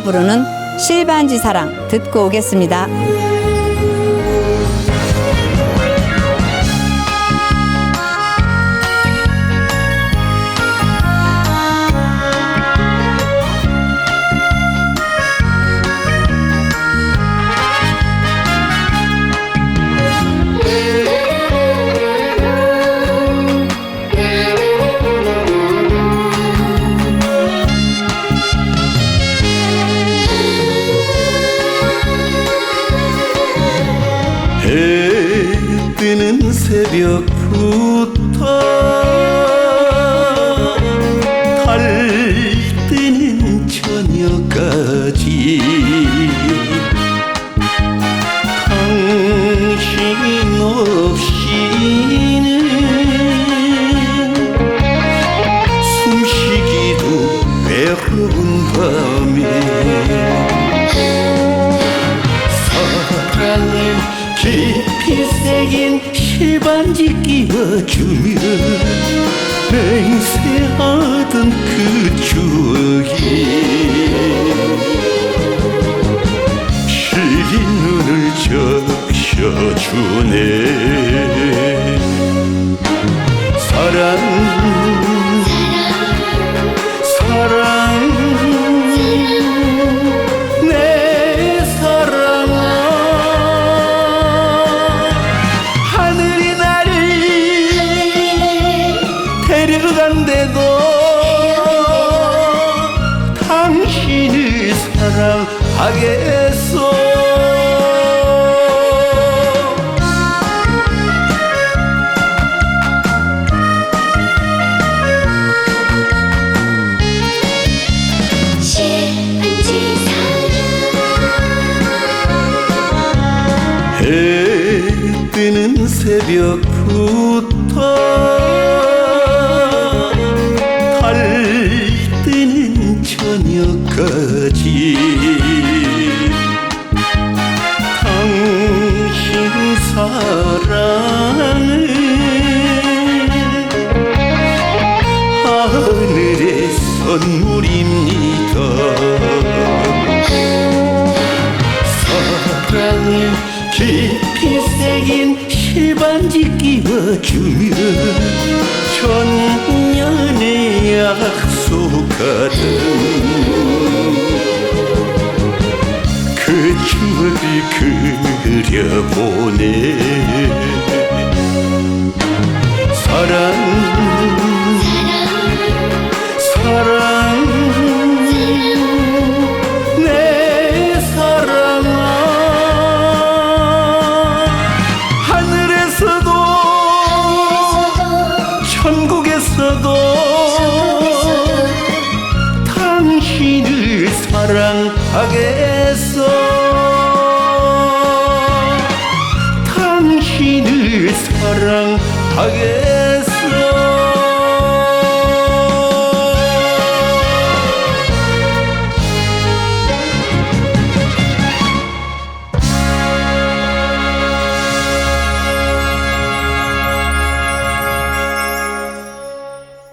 부르는 실반지 사랑 듣고 오겠습니다. 새벽부터 달 뜨는 저녁까지 당신 없이는 숨쉬기도 외로운 밤에 사랑을 깊 이 새긴 실반지 끼워주며 맹세하던 그 추억이 시린 눈을 적셔주네. 사랑 뜨는 새벽부터 달 뜨는 저녁까지 당신 사랑을 하늘의 선물입니다. 사랑을 깊 내겐 실반지 끼워주며 천년의 약속하던 그 추억이 그려보네. 사랑하겠어 당신을 사랑하겠어